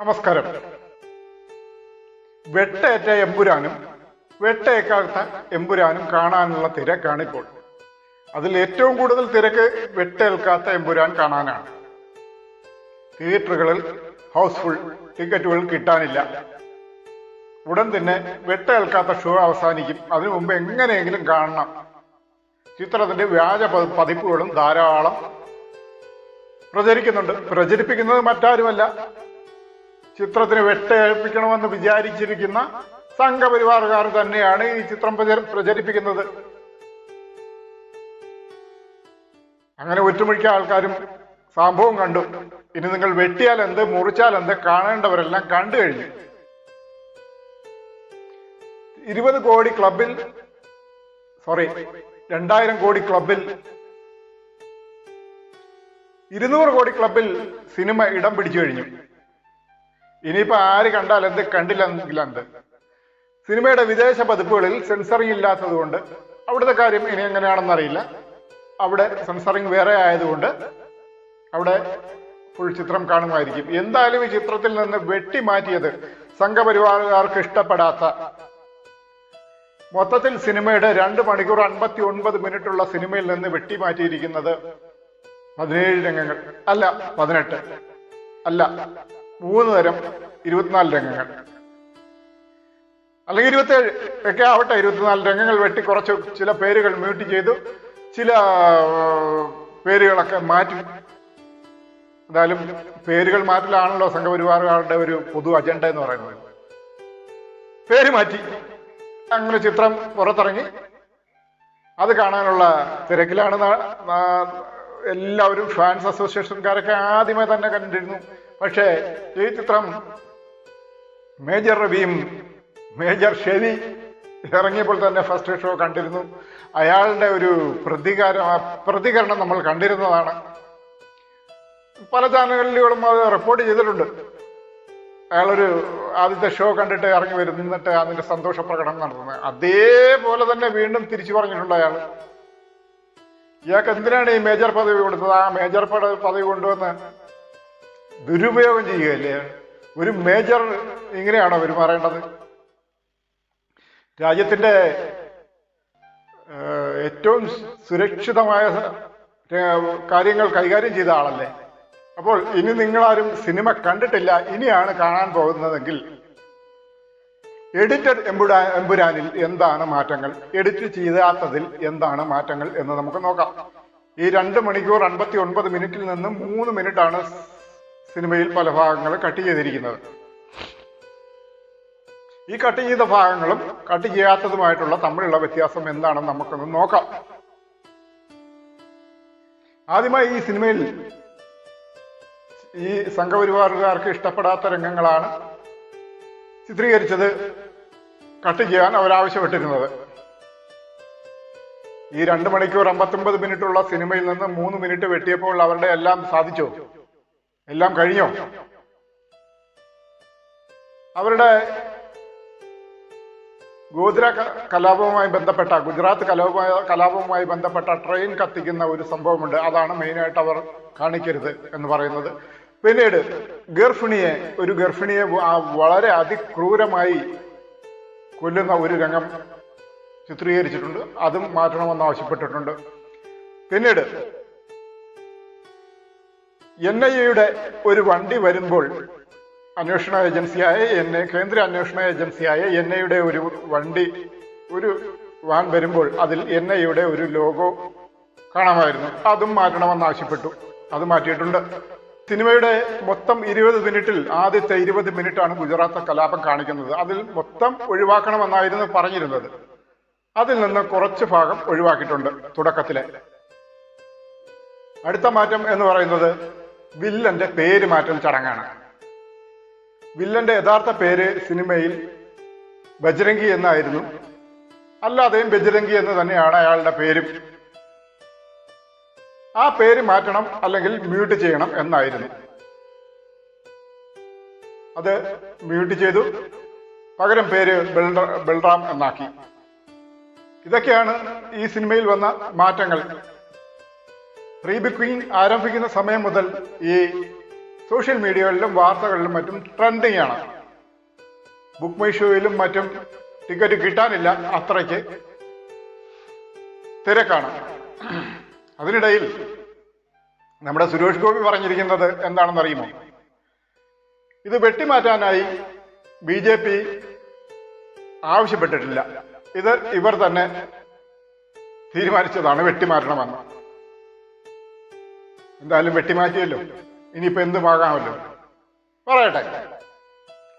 നമസ്കാരം. വെട്ടേറ്റ എമ്പുരാനും വെട്ടേക്കാത്ത എമ്പുരാനും കാണാനുള്ള തിരക്കാണ് ഇപ്പോൾ. അതിൽ ഏറ്റവും കൂടുതൽ തിരക്ക് വെട്ടേൽക്കാത്ത എമ്പുരാൻ കാണാനാണ്. തിയേറ്ററുകളിൽ ഹൗസ്ഫുൾ ടിക്കറ്റുകൾ കിട്ടാനില്ല. ഉടൻ തന്നെ വെട്ടേൽക്കാത്ത ഷോ അവസാനിക്കും. അതിനു മുമ്പ് എങ്ങനെയെങ്കിലും കാണണം. ചിത്രത്തിന്റെ വ്യാജ പതിപ്പുകളും ധാരാളം പ്രചരിക്കുന്നുണ്ട്. പ്രചരിപ്പിക്കുന്നത് മറ്റാരുമല്ല. ചിത്രത്തിന് വെട്ടേൽപ്പിക്കണമെന്ന് വിചാരിച്ചിരിക്കുന്ന സംഘപരിവാറുകാർ തന്നെയാണ് ഈ ചിത്രം പ്രചരിപ്പിക്കുന്നത്. അങ്ങനെ ഒറ്റുമിക്ക ആൾക്കാരും സംഭവം കണ്ടു. ഇനി നിങ്ങൾ വെട്ടിയാൽ എന്ത് മുറിച്ചാൽ എന്ത് കാണേണ്ടവരെല്ലാം കണ്ടു കഴിഞ്ഞു. ഇരുപത് കോടി ക്ലബിൽ സോറി രണ്ടായിരം കോടി ക്ലബിൽ ഇരുന്നൂറ് കോടി ക്ലബിൽ സിനിമ ഇടം പിടിച്ചു കഴിഞ്ഞു. ഇനിയിപ്പോ ആര് കണ്ടാൽ എന്ത് കണ്ടില്ലെങ്കിൽ എന്ത് സിനിമയുടെ വിദേശ പതിപ്പുകളിൽ സെൻസറിങ് ഇല്ലാത്തതുകൊണ്ട് അവിടുത്തെ കാര്യം ഇനി എങ്ങനെയാണെന്ന് അറിയില്ല. അവിടെ സെൻസറിങ് വേറെ ആയതുകൊണ്ട് അവിടെ ഫുൾ ചിത്രം കാണുമായിരിക്കും. എന്തായാലും ഈ ചിത്രത്തിൽ നിന്ന് വെട്ടി മാറ്റിയത് സംഘപരിവാറുകാർക്ക് ഇഷ്ടപ്പെടാത്ത മൊത്തത്തിൽ സിനിമയുടെ രണ്ട് മണിക്കൂർ അൻപത്തി ഒൻപത് മിനിറ്റ് ഉള്ള സിനിമയിൽ നിന്ന് വെട്ടി മാറ്റിയിരിക്കുന്നത് പതിനേഴ് രംഗങ്ങൾ. അല്ല പതിനെട്ട്. അല്ല മൂന്ന് തരം ഇരുപത്തിനാല് രംഗങ്ങൾ. അല്ലെങ്കിൽ ഇരുപത്തേഴ് ഒക്കെ ആവട്ടെ ഇരുപത്തിനാല് രംഗങ്ങൾ വെട്ടി കുറച്ച് ചില പേരുകൾ മ്യൂട്ട് ചെയ്തു ചില പേരുകളൊക്കെ മാറ്റി. എന്തായാലും പേരുകൾ മാറ്റലാണല്ലോ സംഘപരിവാറുകാരുടെ ഒരു പൊതു അജണ്ട എന്ന് പറയുന്നത്. പേര് മാറ്റി. അങ്ങനെ ചിത്രം പുറത്തിറങ്ങി. അത് കാണാനുള്ള തിരക്കിലാണ് എല്ലാവരും ഫാൻസ് അസോസിയേഷൻകാരൊക്കെ ആദ്യമേ തന്നെ കണ്ടിരുന്നു. പക്ഷേ ഈ ചിത്രം മേജർ റവിയും മേജർ ഷെവി ഇറങ്ങിയപ്പോൾ തന്നെ ഫസ്റ്റ് ഷോ കണ്ടിരുന്നു. അയാളുടെ ഒരു പ്രതികാരം പ്രതികരണം നമ്മൾ കണ്ടിരുന്നതാണ്. പല ചാനലുകളിലും അത് റിപ്പോർട്ട് ചെയ്തിട്ടുണ്ട്. അയാളൊരു ആദ്യത്തെ ഷോ കണ്ടിട്ട് ഇറങ്ങി വരും നിന്നിട്ട് അതിന്റെ സന്തോഷ പ്രകടനം നടത്തുന്നത്. അതേപോലെ തന്നെ വീണ്ടും തിരിച്ചു പറഞ്ഞിട്ടുണ്ട് അയാൾ ഇയാൾക്ക് എന്തിനാണ് ഈ മേജർ പദവി കൊടുത്തത്? ആ മേജർ പദവി കൊണ്ടുവന്ന് ദുരുപയോഗം ചെയ്യുകയല്ലേ? ഒരു മേജർ ഇങ്ങനെയാണോ പെരുമാറേണ്ടത് രാജ്യത്തിന്റെ ഏറ്റവും സുരക്ഷിതമായ കാര്യങ്ങൾ കൈകാര്യം ചെയ്ത ആളല്ലേ? അപ്പോൾ ഇനി നിങ്ങളാരും സിനിമ കണ്ടിട്ടില്ല ഇനിയാണ് കാണാൻ പോകുന്നതെങ്കിൽ എഡിറ്റഡ് എമ്പുരാ എമ്പുരാനിൽ എന്താണ് മാറ്റങ്ങൾ? എഡിറ്റ് ചെയ്യാത്തതിൽ എന്താണ് മാറ്റങ്ങൾ എന്ന് നമുക്ക് നോക്കാം. ഈ രണ്ട് മണിക്കൂർ അൻപത്തി ഒൻപത് മിനിറ്റിൽ നിന്ന് മൂന്ന് മിനിറ്റാണ് സിനിമയിൽ പല ഭാഗങ്ങൾ കട്ട് ചെയ്തിരിക്കുന്നത്. ഈ കട്ട് ചെയ്ത ഭാഗങ്ങളും കട്ട് ചെയ്യാത്തതുമായിട്ടുള്ള തമ്മിലുള്ള വ്യത്യാസം എന്താണെന്ന് നമുക്കൊന്ന് നോക്കാം. ആദ്യമായി ഈ സിനിമയിൽ ഈ സംഘപരിവാറുകാർക്ക് ഇഷ്ടപ്പെടാത്ത രംഗങ്ങളാണ് ചിത്രീകരിച്ചത് കട്ട് ചെയ്യാൻ അവരാവശ്യപ്പെട്ടിരുന്നത്. ഈ രണ്ട് മണിക്കൂർ അമ്പത്തൊമ്പത് മിനിറ്റുള്ള സിനിമയിൽ നിന്ന് മൂന്ന് മിനിറ്റ് വെട്ടിയപ്പോൾ അവരുടെ എല്ലാം സാധിച്ചോ. എല്ലാം കഴിഞ്ഞോ? അവരുടെ ഗോദ്ര ക- കലാപവുമായി ബന്ധപ്പെട്ട ഗുജറാത്ത് കലാപമായ കലാപവുമായി ബന്ധപ്പെട്ട ട്രെയിൻ കത്തിക്കുന്ന ഒരു സംഭവമുണ്ട്. അതാണ് മെയിനായിട്ട് അവർ കാണിക്കരുത് എന്ന് പറയുന്നത്. പിന്നീട് ഗർഭിണിയെ ഒരു ഗർഭിണിയെ വളരെ അതിക്രൂരമായി കൊല്ലുന്ന ഒരു രംഗം ചിത്രീകരിച്ചിട്ടുണ്ട്. അതും മാറ്റണമെന്ന് ആവശ്യപ്പെട്ടിട്ടുണ്ട്. പിന്നീട് എൻ ഐ എയുടെ ഒരു വണ്ടി വരുമ്പോൾ അന്വേഷണ ഏജൻസിയായ എൻ ഐ കേന്ദ്ര അന്വേഷണ ഏജൻസിയായ എൻ ഐയുടെ ഒരു വണ്ടി ഒരു വാൻ വരുമ്പോൾ അതിൽ എൻ ഐയുടെ ഒരു ലോഗോ കാണാമായിരുന്നു. അതും മാറ്റണമെന്ന് ആവശ്യപ്പെട്ടു. അത് മാറ്റിയിട്ടുണ്ട്. സിനിമയുടെ മൊത്തം ഇരുപത് മിനിറ്റിൽ ആദ്യത്തെ ഇരുപത് മിനിറ്റാണ് ഗുജറാത്ത് കലാപം കാണിക്കുന്നത്. അതിൽ മൊത്തം ഒഴിവാക്കണമെന്നായിരുന്നു പറഞ്ഞിരുന്നത്. അതിൽ നിന്ന് കുറച്ച് ഭാഗം ഒഴിവാക്കിയിട്ടുണ്ട് തുടക്കത്തിലെ. അടുത്ത മാറ്റം എന്ന് പറയുന്നത് വില്ലന്റെ പേര് മാറ്റൽ ചടങ്ങാണ്. വില്ലന്റെ യഥാർത്ഥ പേര് സിനിമയിൽ ബജരംഗി എന്നായിരുന്നു. അല്ലാതെയും ബജരംഗി എന്ന് തന്നെയാണ് അയാളുടെ പേരും. ആ പേര് മാറ്റണം അല്ലെങ്കിൽ മ്യൂട്ട് ചെയ്യണം എന്നായിരുന്നു. അത് മ്യൂട്ട് ചെയ്തു. പകരം പേര് ബൽറ- എന്നാക്കി. ഇതൊക്കെയാണ് ഈ സിനിമയിൽ വന്ന മാറ്റങ്ങൾ. റീബുക്കിംഗ് ആരംഭിക്കുന്ന സമയം മുതൽ ഈ സോഷ്യൽ മീഡിയകളിലും വാർത്തകളിലും മറ്റും ട്രെൻഡിങ് ആണ്. ബുക്ക് മൈ ഷോയിലും മറ്റും ടിക്കറ്റ് കിട്ടാനില്ല അത്രയ്ക്ക് തിരക്കാണ്. അതിനിടയിൽ നമ്മുടെ സുരേഷ് ഗോപി പറഞ്ഞിരിക്കുന്നത് എന്താണെന്ന് അറിയുമോ ഇത് വെട്ടിമാറ്റാനായി ബി ജെ പി ആവശ്യപ്പെട്ടിട്ടില്ല. ഇത് ഇവർ തന്നെ തീരുമാനിച്ചതാണ് വെട്ടിമാറ്റണമെന്ന്. എന്തായാലും വെട്ടിമാറ്റിയല്ലോ. ഇനിയിപ്പോ എന്തുമാകാമല്ലോ പറയട്ടെ.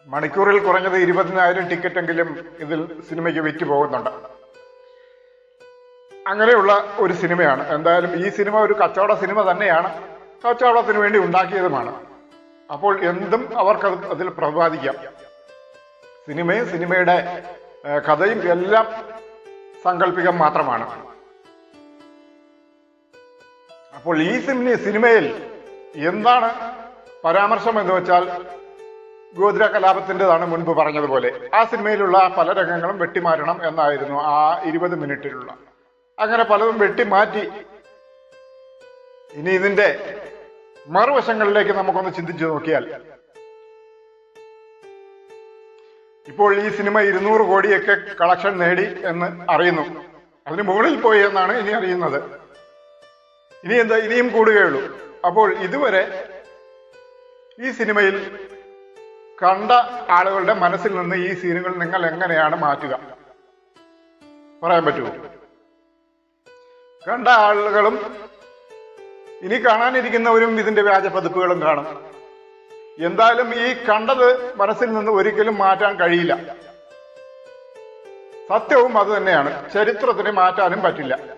മണിക്കൂറിൽ കുറഞ്ഞത് ഇരുപതിനായിരം ടിക്കറ്റെങ്കിലും ഇതിൽ സിനിമയ്ക്ക് വിറ്റ് പോകുന്നുണ്ട്. അങ്ങനെയുള്ള ഒരു സിനിമയാണ്. എന്തായാലും ഈ സിനിമ ഒരു കച്ചവട സിനിമ തന്നെയാണ്. കച്ചവടത്തിന് വേണ്ടി ഉണ്ടാക്കിയതുമാണ്. അപ്പോൾ എന്തും അവർക്ക് അതിൽ പ്രതിപാദിക്കാം. സിനിമയും സിനിമയുടെ കഥയും എല്ലാം സങ്കല്പികം മാത്രമാണ്. അപ്പോൾ ഈ സിനിമ സിനിമയിൽ എന്താണ് പരാമർശം എന്ന് വെച്ചാൽ ഗോദ്ര കലാപത്തിന്റെതാണ് മുൻപ് പറഞ്ഞതുപോലെ. ആ സിനിമയിലുള്ള പല രംഗങ്ങളും വെട്ടിമാറ്റണം എന്നായിരുന്നു ആ ഇരുപത് മിനിറ്റിലുള്ള. അങ്ങനെ പലതും വെട്ടിമാറ്റി. ഇനി ഇതിന്റെ മറുവശങ്ങളിലേക്ക് നമുക്കൊന്ന് ചിന്തിച്ചു നോക്കിയാൽ ഇപ്പോൾ ഈ സിനിമ ഇരുന്നൂറ് കോടിയൊക്കെ കളക്ഷൻ നേടി എന്ന് അറിയുന്നു. അതിന് മുകളിൽ പോയി എന്നാണ് ഇനി അറിയുന്നത്. ഇനി എന്താ? ഇനിയും കൂടുകയുള്ളൂ അപ്പോൾ ഇതുവരെ ഈ സിനിമയിൽ കണ്ട ആളുകളുടെ മനസ്സിൽ നിന്ന് ഈ സീനുകൾ നിങ്ങൾ എങ്ങനെയാണ് മാറ്റുക? പറയാൻ പറ്റുമോ? കണ്ട ആളുകളും ഇനി കാണാനിരിക്കുന്നവരും ഇതിന്റെ വ്യാജ പതിപ്പുകളും കാണും. എന്തായാലും ഈ കണ്ടത് മനസ്സിൽ നിന്ന് ഒരിക്കലും മാറ്റാൻ കഴിയില്ല. സത്യവും അത് തന്നെയാണ്. ചരിത്രത്തിന് മാറ്റാനും പറ്റില്ല.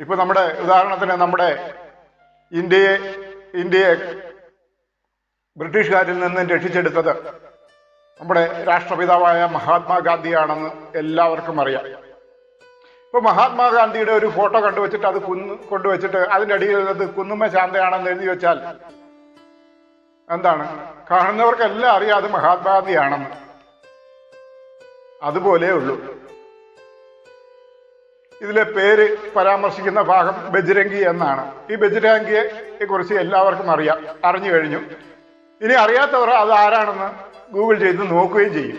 ഇപ്പൊ നമ്മുടെ ഉദാഹരണത്തിന് നമ്മുടെ ഇന്ത്യയെ ഇന്ത്യയെ ബ്രിട്ടീഷുകാരിൽ നിന്ന് രക്ഷിച്ചെടുത്തത് നമ്മുടെ രാഷ്ട്രപിതാവായ മഹാത്മാഗാന്ധിയാണെന്ന് എല്ലാവർക്കും അറിയാം. ഇപ്പൊ മഹാത്മാഗാന്ധിയുടെ ഒരു ഫോട്ടോ കണ്ടുവച്ചിട്ട് അത് കുന്ന് കൊണ്ടുവച്ചിട്ട് അതിന്റെ അടിയിൽ അത് കുന്നുമ്മ ശാന്തയാണെന്ന് എഴുതി വെച്ചാൽ എന്താണ്? കാണുന്നവർക്കെല്ലാം അറിയാം അത് മഹാത്മാഗാന്ധിയാണെന്ന്. അതുപോലെ ഉള്ളൂ. ഇതിലെ പേര് പരാമർശിക്കുന്ന ഭാഗം ബജ്രംഗി എന്നാണ്. ഈ ബജ്രംഗിയെ കുറിച്ച് എല്ലാവർക്കും അറിയാം അറിഞ്ഞു കഴിഞ്ഞു. ഇനി അറിയാത്തവർ അത് ആരാണെന്ന് ഗൂഗിൾ ചെയ്ത് നോക്കുകയും ചെയ്യും.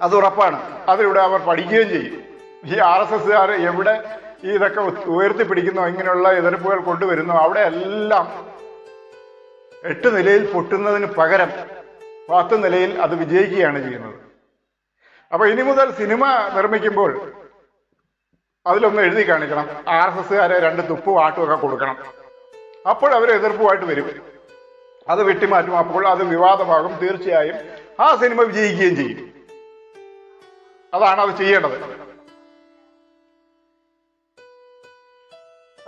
അത് ഉറപ്പാണ്. അതിലൂടെ അവർ പഠിക്കുകയും ചെയ്യും. ഈ ആർ എസ് എസ്സുകാർ എവിടെ ഇതൊക്കെ ഉയർത്തിപ്പിടിക്കുന്നോ ഇങ്ങനെയുള്ള എതിർപ്പുകൾ കൊണ്ടുവരുന്നു അവിടെ എല്ലാം എട്ട് നിലയിൽ പൊട്ടുന്നതിന് പകരം പത്ത് നിലയിൽ അത് വിജയിക്കുകയാണ് ചെയ്യുന്നത്. അപ്പൊ ഇനി മുതൽ സിനിമ നിർമ്മിക്കുമ്പോൾ അതിലൊന്ന് എഴുതി കാണിക്കണം. ആർ എസ് എസ്സുകാരെ രണ്ട് തുപ്പും ആട്ടും ഒക്കെ കൊടുക്കണം. അപ്പോൾ അവർ എതിർപ്പുമായിട്ട് വരും. അത് വെട്ടിമാറ്റും. അപ്പോൾ അത് വിവാദമാകും. തീർച്ചയായും ആ സിനിമ വിജയിക്കുകയും ചെയ്യും. അതാണ് അത് ചെയ്യേണ്ടത്.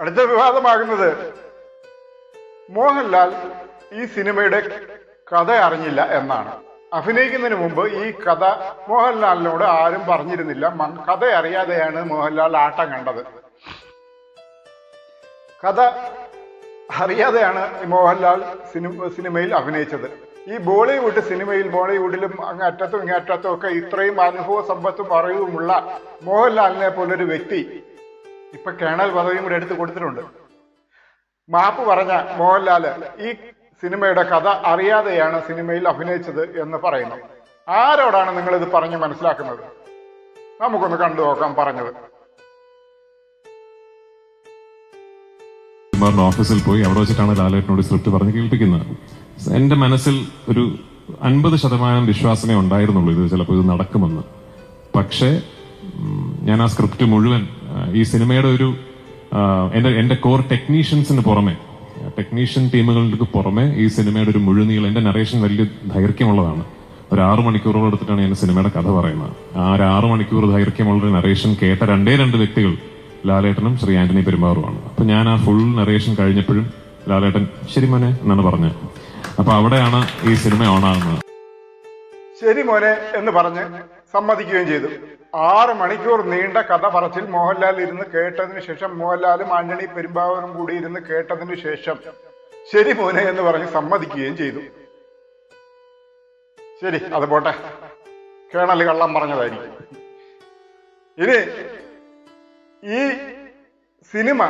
അടുത്ത വിവാദമാകുന്നത് മോഹൻലാൽ ഈ സിനിമയുടെ കഥ അറിഞ്ഞില്ല എന്നാണ്. അഭിനയിക്കുന്നതിന് മുമ്പ് ഈ കഥ മോഹൻലാലിനോട് ആരും പറഞ്ഞിരുന്നില്ല. കഥ അറിയാതെയാണ് മോഹൻലാൽ ആട്ടം കണ്ടത്. കഥ അറിയാതെയാണ് മോഹൻലാൽ സിനിമ സിനിമയിൽ അഭിനയിച്ചത്. ഈ ബോളിവുഡ് സിനിമയിൽ ബോളിവുഡിലും അങ്ങ് അറ്റത്തും ഇങ്ങറ്റത്തും ഒക്കെ ഇത്രയും അനുഭവ സമ്പത്തും അറിവുമുള്ള മോഹൻലാലിനെ പോലൊരു വ്യക്തി ഇപ്പൊ കേണൽ പദവിയും കൂടെ എടുത്തു കൊടുത്തിട്ടുണ്ട്. മാപ്പ് പറഞ്ഞ മോഹൻലാൽ ഈ സിനിമയുടെ കഥ അറിയാതെയാണ് സിനിമയിൽ അഭിനയിച്ചത് എന്ന് പറയുന്നു. ആരോടാണ് നിങ്ങൾ ഇത് പറഞ്ഞ് മനസ്സിലാക്കുന്നത്? നമുക്കൊന്ന് കണ്ടു നോക്കാം പറഞ്ഞത്. ഓഫീസിൽ പോയി അവിടെ വെച്ചിട്ടാണ് ലാലേട്ടനോട് സ്ക്രിപ്റ്റ് പറഞ്ഞ് കേൾപ്പിക്കുന്നത്. എന്റെ മനസ്സിൽ ഒരു അൻപത് ശതമാനം വിശ്വാസമേ ഉണ്ടായിരുന്നുള്ളൂ. ഇത് ചിലപ്പോൾ ഇത് നടക്കുമെന്ന്. പക്ഷേ ഞാൻ ആ സ്ക്രിപ്റ്റ് മുഴുവൻ ഈ സിനിമയുടെ ഒരു എന്റെ എന്റെ കോർ ടെക്നീഷ്യൻസിന് പുറമെ ടെക്നീഷ്യൻ ടീമുകൾക്ക് പുറമെ ഈ സിനിമയുടെ ഒരു മുഴുനീളം എന്റെ നറേഷൻ വലിയ ദൈർഘ്യമുള്ളതാണ്. ഒരു ആറു മണിക്കൂറോളം എടുത്തിട്ടാണ് ഞാൻ സിനിമയുടെ കഥ പറയുന്നത്. ആ ഒരു ആറു മണിക്കൂർ ദൈർഘ്യമുള്ള ഒരു നറേഷൻ കേട്ട രണ്ടേ രണ്ട് വ്യക്തികൾ ലാലേട്ടനും ശ്രീ ആന്റണി പെരുമാറുമാണ് അപ്പൊ ഞാൻ ആ ഫുൾ നറേഷൻ കഴിഞ്ഞപ്പോഴും ലാലേട്ടൻ ശരി മോനെ എന്നാണ് പറഞ്ഞത്. അപ്പൊ അവിടെയാണ് ഈ സിനിമ ഓണാകുന്നത് ശരി മോനെ എന്ന് പറഞ്ഞ് സമ്മതിക്കുകയും ചെയ്തു. ആറ് മണിക്കൂർ നീണ്ട കഥ പറച്ചിൽ മോഹൻലാൽ ഇരുന്ന് കേട്ടതിന് ശേഷം മോഹൻലാലും ആന്റണി പെരുമ്പാവനും കൂടി ഇരുന്ന് കേട്ടതിന് ശേഷം ശരി മോനെ എന്ന് പറഞ്ഞ് സമ്മതിക്കുകയും ചെയ്തു. ശരി അത് പോട്ടെ. കേണൽ കള്ളം പറഞ്ഞതായിരിക്കും. ഇനി ഈ സിനിമ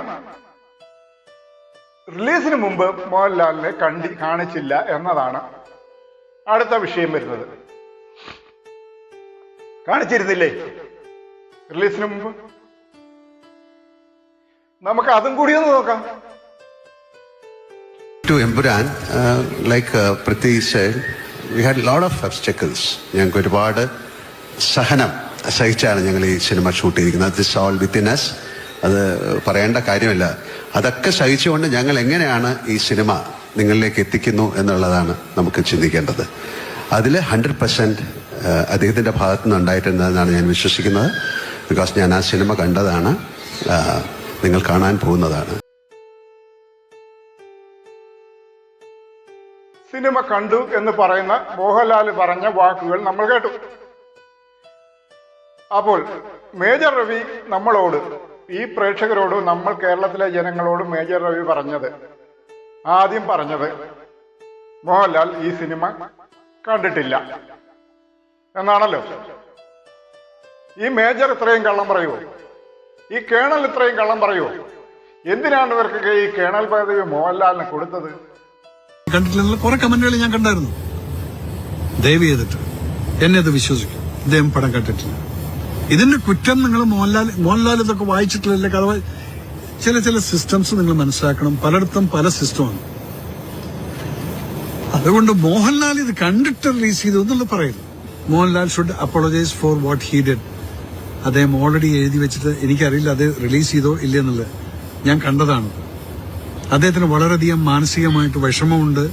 റിലീസിന് മുമ്പ് മോഹൻലാലിനെ കണ്ടി കാണിച്ചില്ല എന്നതാണ് അടുത്ത വിഷയം വരുന്നത്. കാണിച്ചിരുന്നില്ലേ? റിലീസിന് മുമ്പ്? നമുക്ക് അതും കൂടി ഒന്ന് നോക്കാം. ടു എംപുരാൻ ലൈക്ക് പ്രത്യേകിച്ച് we had load of obstacles. ഞങ്ങൾക്ക് ഒരുപാട് സഹനം സഹിച്ചാണ് ഞങ്ങൾ ഈ സിനിമ ഷൂട്ട് ചെയ്തിരിക്കുന്നത്. ദിസ് ഓൾ ഇൻ എസ് അത് പറയേണ്ട കാര്യമില്ല. അതൊക്കെ സഹിച്ചുകൊണ്ട് ഞങ്ങൾ എങ്ങനെയാണ് ഈ സിനിമ നിങ്ങളിലേക്ക് എത്തിക്കുന്നു എന്നുള്ളതാണ് നമുക്ക് ചിന്തിക്കേണ്ടത്. അതിൽ ഹൺഡ്രഡ് പെർസെന്റ് അദ്ദേഹത്തിന്റെ ഭാഗത്തു നിന്ന് ഉണ്ടായിട്ടുണ്ടെന്നാണ് ഞാൻ വിശ്വസിക്കുന്നത്. ബിക്കോസ് ഞാൻ ആ സിനിമ കണ്ടതാണ് നിങ്ങൾ കാണാൻ പോകുന്നതാണ്. സിനിമ കണ്ടു എന്ന് പറയുന്ന മോഹൻലാൽ പറഞ്ഞ വാക്കുകൾ നമ്മൾ കേട്ടു. അപ്പോൾ മേജർ രവി നമ്മളോട് ഈ പ്രേക്ഷകരോട് നമ്മൾ കേരളത്തിലെ ജനങ്ങളോട് മേജർ രവി പറഞ്ഞത് ആദ്യം പറഞ്ഞത് മോഹൻലാൽ ഈ സിനിമ കണ്ടിട്ടില്ല. എന്നാണല്ലോ? ഈ മേജർ ഇത്രയും കള്ളം പറയുമോ ഈ കേണൽ ഇത്രയും കള്ളം പറയുമോ എന്തിനാണ് ഇവർക്കൊക്കെ ഈ കേണൽ പദവി മോഹൻലാലിന് കൊടുത്തത്? കണ്ടിട്ടില്ല കുറെ കമന്റുകൾ ഞാൻ കണ്ടായിരുന്നു. ദയവ് ചെയ്തിട്ട് എന്നെ അത് വിശ്വസിക്കും. ഇദ്ദേഹം പടം കണ്ടിട്ടില്ല. ഇതിന്റെ കുറ്റം നിങ്ങൾ മോഹൻലാൽ മോഹൻലാൽ ഇതൊക്കെ വായിച്ചിട്ടില്ല കഥ ചില ചില സിസ്റ്റംസ് നിങ്ങൾ മനസ്സിലാക്കണം. പലയിടത്തും പല സിസ്റ്റമാണ് അതുകൊണ്ട് മോഹൻലാൽ ഇത് കണ്ടിട്ട് റിലീസ് ചെയ്തു എന്നുള്ളത് പറയുന്നു Mohanlal should apologise for what he did അദ്ദേഹം ഓൾറെഡി എഴുതി വെച്ചിട്ട് എനിക്കറിയില്ല അത് റിലീസ് ചെയ്തോ ഇല്ലെന്നുള്ളത്. ഞാൻ കണ്ടതാണ്. അദ്ദേഹത്തിന് വളരെയധികം മാനസികമായിട്ട് വിഷമമുണ്ട്.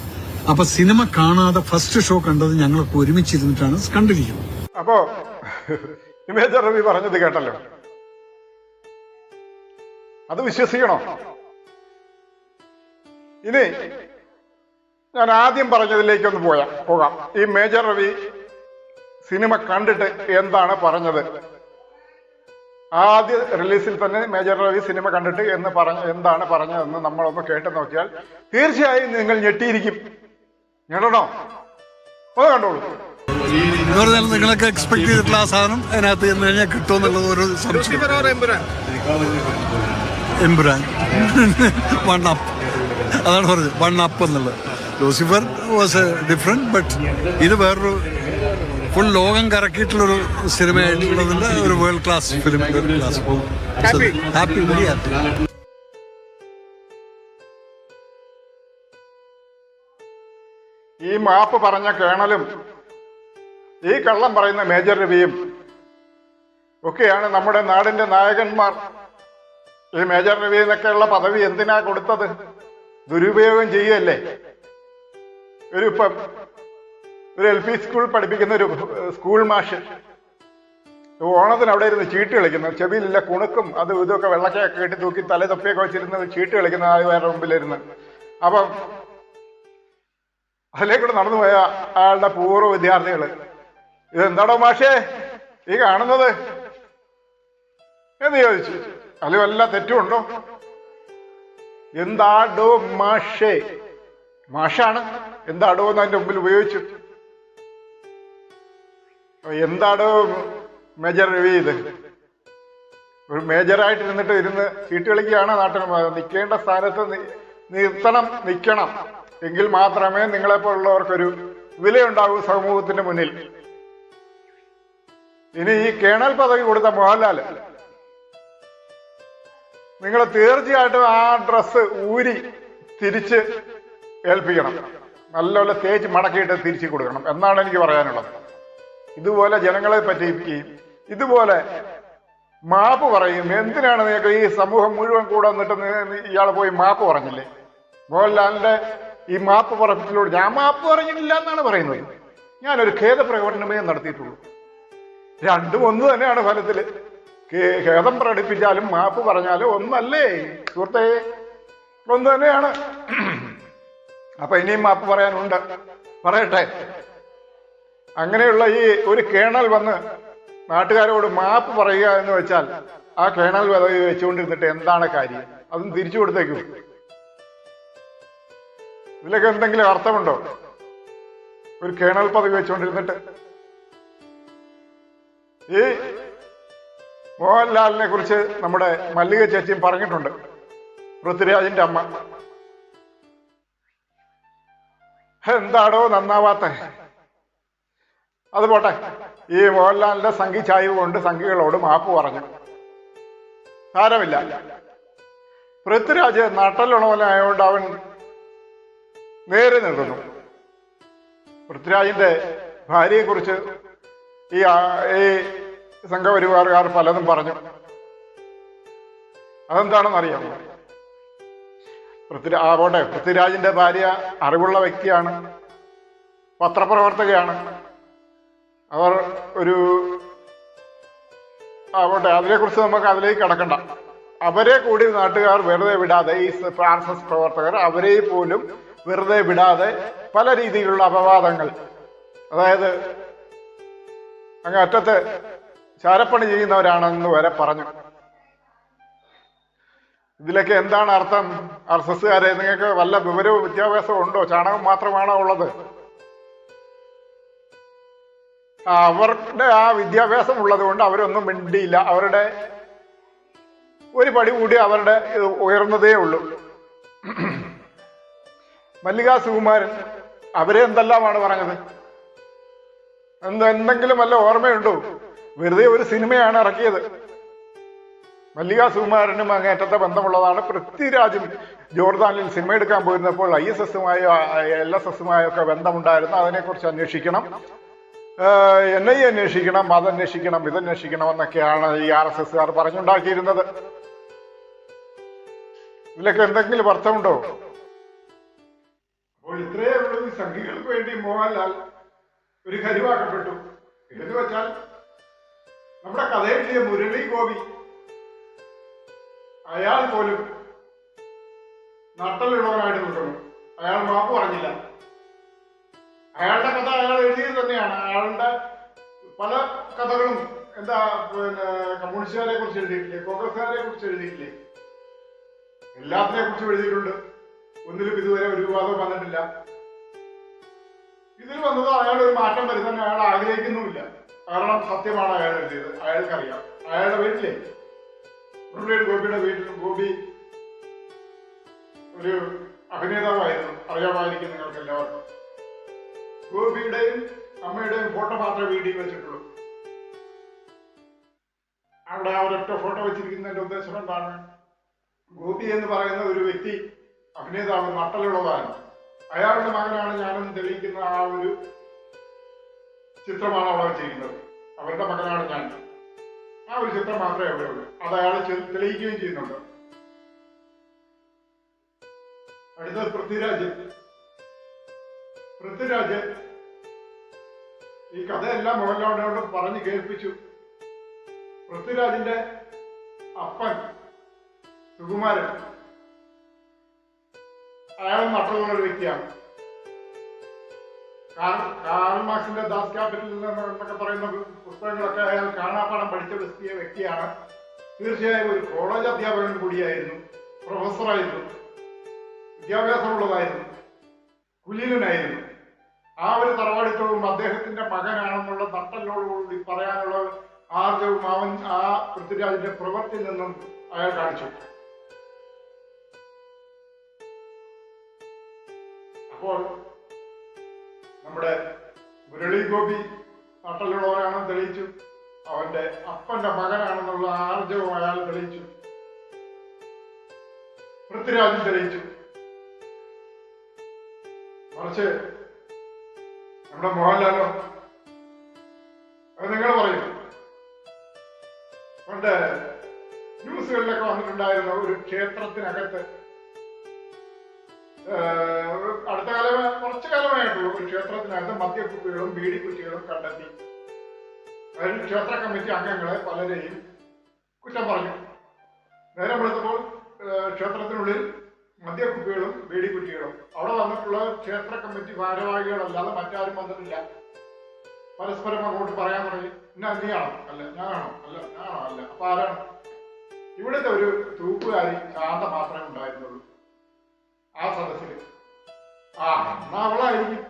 അപ്പൊ സിനിമ കാണാതെ ഫസ്റ്റ് ഷോ കണ്ടത് ഞങ്ങളൊക്കെ ഒരുമിച്ചിരുന്നിട്ടാണ് കണ്ടിരിക്കുന്നത്. അപ്പോ മേജർ രവി പറഞ്ഞത് കേട്ടല്ലോ. അത് വിശ്വസിക്കണോ? ഇനി ഞാൻ ആദ്യം പറഞ്ഞതിലേക്കൊന്ന് പോയാ പോകാം. ഈ മേജർ രവി സിനിമ കണ്ടിട്ട് എന്താണ് പറഞ്ഞത്? ആദ്യ റിലീസിൽ തന്നെ മേജർ രവി സിനിമ കണ്ടിട്ട് എന്ന് പറഞ്ഞ എന്താണ് പറഞ്ഞതെന്ന് നമ്മളൊന്ന് കേട്ട് നോക്കിയാൽ തീർച്ചയായും നിങ്ങൾ ഞെട്ടിയിരിക്കും. ഞെട്ടണോ? ഒന്ന് കണ്ടോളൂ. നിങ്ങളൊക്കെ എക്സ്പെക്ട് ചെയ്തിട്ടുള്ള ആ സാധനം അതിനകത്ത് ചെന്ന് കഴിഞ്ഞാൽ കിട്ടുമെന്നുള്ളത് ഒരു സംശയം. Empuraan one up. അതാണ് പറഞ്ഞത്. വൺ അപ്പ് എന്നുള്ളത്. ലൂസിഫർ വാസ് ഡിഫറെന്റ് ബട്ട് ഇത് വേറൊരു ഫുൾ ലോകം കറക്കിയിട്ടുള്ളൊരു സിനിമയായിട്ടുള്ളതിന്റെ ഒരു world class film class happy very happy ഈ മാപ്പ് പറഞ്ഞ കേണലും ഈ കള്ളം പറയുന്ന മേജർ രവിയും ഒക്കെയാണ് നമ്മുടെ നാടിന്റെ നായകന്മാർ. ഈ മേജർ രവി എന്നൊക്കെയുള്ള പദവി എന്തിനാ കൊടുത്തത്? ദുരുപയോഗം ചെയ്യല്ലേ ഒരു ഇപ്പം ഒരു എൽ പി സ്കൂൾ പഠിപ്പിക്കുന്ന ഒരു സ്കൂൾ മാഷ്. ഓണത്തിന് അവിടെ ഇരുന്ന് ചീട്ട് കളിക്കുന്നു. ചെവിയിലില്ല കുണുക്കും അത് ഇതൊക്കെ വെള്ളക്കയൊക്കെ കെട്ടി തൂക്കി തല തൊപ്പിയൊക്കെ വെച്ചിരുന്ന് ചീട്ട് കളിക്കുന്ന ആളുകാരുടെ മുമ്പിലിരുന്ന്. അപ്പം അതിലേക്കൂടെ നടന്നു പോയ ആളുടെ പൂർവ വിദ്യാർത്ഥികൾ ഇതെന്താടോ മാഷേ ഈ കാണുന്നത്? എന്ന് ചോദിച്ചു. അതിൽ വല്ല തെറ്റുമുണ്ടോ എന്താടോ മാഷേ മാഷാണ്. എന്താടോ എന്ന് അതിന്റെ മുമ്പിൽ ഉപയോഗിച്ചു. എന്താടോ മേജർ രവി ഇത്? ഒരു മേജറായിട്ട് ഇരുന്നിട്ട് ഇരുന്ന് ചീട്ട് കളിക്കുകയാണ് നാട്ടിൽ നിൽക്കേണ്ട സ്ഥാനത്ത് നിർത്തണം നിൽക്കണം. എങ്കിൽ മാത്രമേ നിങ്ങളെപ്പോലുള്ളവർക്കൊരു വിലയുണ്ടാകൂ സമൂഹത്തിന്റെ മുന്നിൽ. ഇനി ഈ കേണൽ പദവി കൊടുത്ത മോഹൻലാൽ നിങ്ങൾ തീർച്ചയായിട്ടും ആ ഡ്രസ്സ് ഊരി തിരിച്ച് ഏൽപ്പിക്കണം. നല്ലപോലെ തേച്ച് മടക്കിയിട്ട് തിരിച്ചു കൊടുക്കണം. എന്നാണ് എനിക്ക് പറയാനുള്ളത്. ഇതുപോലെ ജനങ്ങളെ പറ്റിക്കുകയും ഇതുപോലെ മാപ്പ് പറയും. എന്തിനാണ് നിങ്ങൾക്ക് ഈ സമൂഹം മുഴുവൻ കൂടെ നിന്നിട്ട് ഇയാൾ പോയി മാപ്പ് പറഞ്ഞില്ലേ? മോഹൻലാലിന്റെ ഈ മാപ്പ് പറച്ചിലൂടെ ഞാൻ മാപ്പ് പറഞ്ഞില്ല എന്നാണ് പറയുന്നത്. ഞാനൊരു ഖേദ പ്രകടനമേ നടത്തിയിട്ടുള്ളൂ. രണ്ടും ഒന്ന് തന്നെയാണ് ഫലത്തിൽ ഖേദം പ്രകടിപ്പിച്ചാലും മാപ്പ് പറഞ്ഞാലും ഒന്നല്ലേ? സുഹൃത്തെ ഒന്ന് തന്നെയാണ്. അപ്പൊ ഇനിയും മാപ്പ് പറയാനുണ്ട്. പറയട്ടെ. അങ്ങനെയുള്ള ഈ ഒരു കേണൽ വന്ന് നാട്ടുകാരോട് മാപ്പ് പറയുക എന്ന് വെച്ചാൽ ആ കേണൽ പദവി വെച്ചുകൊണ്ടിരുന്നിട്ട് എന്താണ് കാര്യം? അതും തിരിച്ചു കൊടുത്തേക്കും. ഇതിലൊക്കെ എന്തെങ്കിലും അർത്ഥമുണ്ടോ? ഒരു കേണൽ പദവി വെച്ചുകൊണ്ടിരുന്നിട്ട്. ഈ മോഹൻലാലിനെ കുറിച്ച് നമ്മുടെ മല്ലിക ചേച്ചിയും പറഞ്ഞിട്ടുണ്ട്. പൃഥ്വിരാജിന്റെ അമ്മ. എന്താടോ നന്നാവാത്ത അത് പോട്ടെ. ഈ മോഹൻലാലിന്റെ സംഘി ചായ്വ് കൊണ്ട് സംഘികളോട് മാപ്പ് പറഞ്ഞു. സാരമില്ല. പൃഥ്വിരാജ് നട്ടലുണവനായതുകൊണ്ട് അവൻ നേരെ നിൽക്കുന്നു. പൃഥ്വിരാജിന്റെ ഭാര്യയെക്കുറിച്ച് ഈ ഈ സംഘപരിവാറുകാർ പലതും പറഞ്ഞു. അതെന്താണെന്ന് അറിയാമോ പൃഥ്വിരാ ആ പോട്ടെ. പൃഥ്വിരാജിന്റെ ഭാര്യ അറിവുള്ള വ്യക്തിയാണ്. പത്രപ്രവർത്തകയാണ്. അവർ ഒരു ആവട്ടെ അതിനെക്കുറിച്ച് നമുക്ക് അതിലേക്ക് കടക്കണ്ട. അവരെ കൂടി നാട്ടുകാർ വെറുതെ വിടാതെ ഈ ആർ എസ് എസ് പ്രവർത്തകർ അവരെ പോലും വെറുതെ വിടാതെ പല രീതിയിലുള്ള അപവാദങ്ങൾ. അതായത് അങ്ങ് അറ്റത്ത് ചാരപ്പണി ചെയ്യുന്നവരാണെന്ന് വരെ പറഞ്ഞു. ഇതിലൊക്കെ എന്താണ് അർത്ഥം? ആർ എസ് എസ്സുകാരെ നിങ്ങൾക്ക് വല്ല വിവരവും വിദ്യാഭ്യാസവും ഉണ്ടോ? ചാണകം മാത്രമാണോ ഉള്ളത്? അവരുടെ ആ വിദ്യാഭ്യാസം ഉള്ളത് കൊണ്ട് അവരൊന്നും മിണ്ടിയില്ല. അവരുടെ ഒരു പടി കൂടി അവരുടെ ഉയർന്നതേ ഉള്ളൂ. മല്ലിക സുകുമാരൻ അവരെ എന്തെല്ലാമാണ് പറഞ്ഞത്? എന്ത് എന്തെങ്കിലും വല്ല ഓർമ്മയുണ്ടോ? വെറുതെ ഒരു സിനിമയാണ് ഇറക്കിയത്. മല്ലിക സുകുമാരനും അങ്ങേറ്റത്തെ ബന്ധമുള്ളതാണ്. പൃഥ്വിരാജും ജോർദാനിൽ സിനിമ എടുക്കാൻ പോയിരുന്നപ്പോൾ ഐ എസ് എസുമായോ എൽ എസ് എസുമായോ ഒക്കെ ബന്ധമുണ്ടായിരുന്നു. അതിനെക്കുറിച്ച് അന്വേഷിക്കണം. എൻ ഐ അന്വേഷിക്കണം അതന്വേഷിക്കണം ഇതന്വേഷിക്കണം എന്നൊക്കെയാണ് ഈ ആർ എസ് എസ്കാർ പറഞ്ഞുണ്ടാക്കിയിരുന്നത്. ഇതിലൊക്കെ എന്തെങ്കിലും അർത്ഥമുണ്ടോ? അപ്പോൾ ഇത്രയേ ഉള്ളൂ. ഈ സംഘികൾക്ക് വേണ്ടി മോഹൻലാൽ ഒരു കരുവാക്കപ്പെട്ടു. എന്ന് വെച്ചാൽ നമ്മുടെ കഥയിലെ മുരളി ഗോപി അയാൾ പോലും നട്ടലുള്ളവനായിട്ട് നിൽക്കുന്നു. അയാൾ മാപ്പ് പറഞ്ഞില്ല. അയാളുടെ കഥ അയാൾ എഴുതിയത് തന്നെയാണ്. അയാളുടെ പല കഥകളും എന്താ പിന്നെ കമ്മ്യൂണിസ്റ്റുകാരെ കുറിച്ച് എഴുതിയിട്ടില്ലേ കോൺഗ്രസ്സുകാരെ കുറിച്ച് എഴുതിയിട്ടില്ലേ? എല്ലാത്തിനെ കുറിച്ചും എഴുതിയിട്ടുണ്ട്. ഒന്നിലും ഇതുവരെ ഒരു വിവാദം വന്നിട്ടില്ല. ഇതിൽ വന്നത് അയാൾ ഒരു മാറ്റം വരുത്താൻ അയാൾ ആഗ്രഹിക്കുന്നുമില്ല. കാരണം സത്യമാണ് അയാൾ എഴുതിയത്. അയാൾക്കറിയാം. അയാളുടെ വീട്ടിലെ മുരളിയുടെ ഗോപിയുടെ വീട്ടിൽ ഗോപി ഒരു അഭിനേതാവായിരുന്നു. അറിയാമായിരിക്കും നിങ്ങൾക്ക് എല്ലാവർക്കും ഗോപിയുടെയും അമ്മയുടെയും ഫോട്ടോ മാത്രമേ വീട്ടിൽ വെച്ചിട്ടുള്ളൂ. അവിടെ ആ ഒരൊറ്റ ഫോട്ടോ വെച്ചിരിക്കുന്നതിന്റെ ഉദ്ദേശം എന്താണ്? ഗോപി എന്ന് പറയുന്ന ഒരു വ്യക്തി അഭിനേതാവ് നട്ടലുള്ളതാണ്. അയാളുടെ മകനാണ് ഞാനെന്ന് തെളിയിക്കുന്ന ആ ഒരു ചിത്രമാണ് അവിടെ വെച്ചിരിക്കുന്നത്. അവരുടെ മകനാണ് ഞാൻ. ആ ഒരു ചിത്രം മാത്രമേ അവിടെ ഉള്ളൂ. അത് അയാൾ തെളിയിക്കുകയും ചെയ്യുന്നുണ്ട്. അടുത്തത് പൃഥ്വിരാജ്. പൃഥ്വിരാജ് ഈ കഥയെല്ലാം മോഹൻലാലിനോട് പറഞ്ഞു കേൾപ്പിച്ചു. പൃഥ്വിരാജിന്റെ അപ്പൻ സുകുമാരൻ. അയാൾ നട്ടുള്ള വ്യക്തിയാണ്. കാർ- കാർൽ മാർക്സിന്റെ ദാസ് ക്യാപിറ്റൽ എന്നൊക്കെ പറയുന്ന പുസ്തകങ്ങളൊക്കെ അയാൾ കാണാപ്പാടം പഠിച്ച വ്യക്തിയ വ്യക്തിയാണ്. തീർച്ചയായും ഒരു കോളേജ് അധ്യാപകൻ കൂടിയായിരുന്നു. പ്രൊഫസറായിരുന്നു. വിദ്യാഭ്യാസമുള്ളതായിരുന്നു. കുലീനനായിരുന്നു. ആ ഒരു തറവാടിത്തോളം അദ്ദേഹത്തിന്റെ മകനാണെന്നുള്ള തട്ടലോടുകൂടി പറയാനുള്ള ആർജവും അവൻ ആ പൃഥ്വിരാജിന്റെ പ്രവൃത്തിയിൽ നിന്നും അയാൾ കാണിച്ചു. അപ്പോൾ നമ്മുടെ മുരളി ഗോപി നട്ടലുള്ളവനാണെന്ന് തെളിയിച്ചു. അവന്റെ അപ്പന്റെ മകനാണെന്നുള്ള ആർജവും അയാൾ തെളിയിച്ചു. പൃഥ്വിരാജും തെളിയിച്ചു. മറിച്ച് നമ്മുടെ മോഹൻലാലോ? അത് നിങ്ങൾ പറയും. പണ്ട് ന്യൂസുകളിലൊക്കെ വന്നിട്ടുണ്ടായിരുന്ന ഒരു ക്ഷേത്രത്തിനകത്ത് അടുത്ത കാലമേ കുറച്ചു കാലമായിട്ടുള്ളൂ ഒരു ക്ഷേത്രത്തിനകത്ത് മദ്യക്കുപ്പികളും ബീഡിക്കുറ്റികളും കണ്ടെത്തി. അതിൽ ക്ഷേത്ര കമ്മിറ്റി അംഗങ്ങളെ പലരെയും കുറ്റം പറഞ്ഞു. നേരം വെളുത്തപ്പോൾ ക്ഷേത്രത്തിനുള്ളിൽ മദ്യക്കുപ്പികളും വെടിക്കുറ്റികളും അവിടെ വന്നിട്ടുള്ള ക്ഷേത്ര കമ്മിറ്റി ഭാരവാഹികളല്ലാതെ മറ്റാരും വന്നിട്ടില്ല. പരസ്പരം അങ്ങോട്ട് പറയാൻ തുടങ്ങി. ഇന്ന നീയാണോ അല്ല ഞാനാണോ അല്ല ഞാനാണോ അല്ല അപ്പൊ ആരാണ്? ഇവിടുത്തെ ഒരു തൂപ്പുകാരി ശാന്ത മാത്രമേ ഉണ്ടായിരുന്നുള്ളൂ. ആ സദസ്സിൽ ആ എന്നാ അവളായിരിക്കും.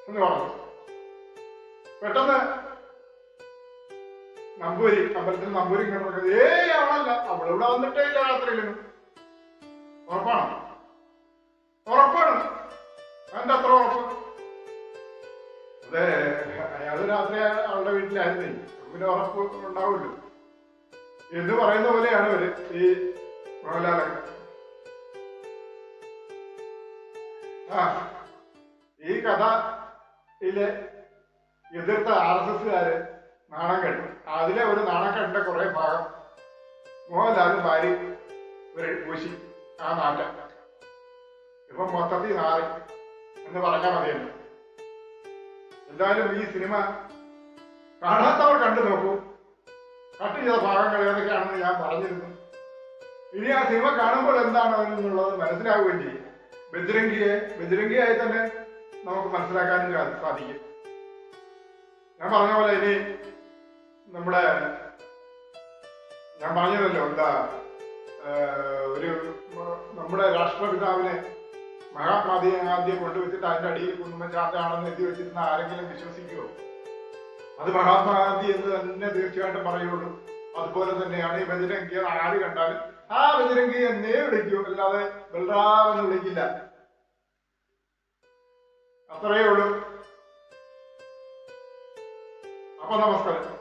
പറഞ്ഞു പെട്ടെന്ന് നമ്പൂരി അമ്പലത്തിൽ നമ്പൂരി ഇങ്ങനെ ഏ അവളല്ല. അവളിവിടെ വന്നിട്ടേ രാത്രിയിലും ഉറപ്പാണ്? ഉറപ്പാണ്. എന്താ അത്ര ഉറപ്പ്. അതെ അയാൾ രാത്രി അവളുടെ വീട്ടിലായിരുന്നു. പിന്നെ ഉറപ്പ് ഉണ്ടാവുള്ളൂ എന്ന് പറയുന്ന പോലെയാണ് അവർ ഈ പ്രഹ്ലാദൻ ആ ഈ കഥയിലെ എതിർത്ത ആർ എസ് നാണം നാണക്കെട്ട് അതിലെ ഒരു നാണക്കെട്ടിന്റെ കുറെ ഭാഗം മോഹൻലാൽ ഭാര്യ ഒരു പൂശി. ആ നാട്ട ഇപ്പൊ മൊത്തത്തിൽ നാറി എന്ന് പറഞ്ഞാൽ മതിയല്ലോ. എന്തായാലും ഈ സിനിമ കാണാത്തവർ കണ്ടു നോക്കൂ. കട്ട് ചെയ്ത ഭാഗങ്ങൾ ഏതൊക്കെയാണെന്ന് ഞാൻ പറഞ്ഞിരുന്നു. ഇനി ആ സിനിമ കാണുമ്പോൾ എന്താണ് അതിനുള്ളത് മനസ്സിലാവുകയും ചെയ്യും. ബജ്രംഗിയെ ബജ്രംഗിയായി തന്നെ നമുക്ക് മനസ്സിലാക്കാനും സാധിക്കും. ഞാൻ പറഞ്ഞ പോലെ ഇനി നമ്മുടെ ഞാൻ പറഞ്ഞതല്ലോ എന്താ ഒരു നമ്മുടെ രാഷ്ട്രപിതാവിനെ മഹാത്മാഗാന്ധിയെ ആദ്യം കൊണ്ടുവച്ചിട്ട് അതിന്റെ അടിയിൽ കുന്നുമ്മച്ചാത്താണെന്ന് എഴുതി വെച്ചിരുന്ന ആരെങ്കിലും വിശ്വസിക്കുമോ അത് മഹാത്മാഗാന്ധി എന്ന് തന്നെ തീർച്ചയായിട്ടും പറയുള്ളൂ. അതുപോലെ തന്നെയാണ് ഈ ബജരംഗി ആര് കണ്ടാലും ആ ബജരംഗി എന്നേ വിളിക്കൂ അല്ലാതെ ബൽറാമെന്ന് വിളിക്കില്ല. അത്രയേ ഉള്ളൂ. അപ്പൊ നമസ്കാരം.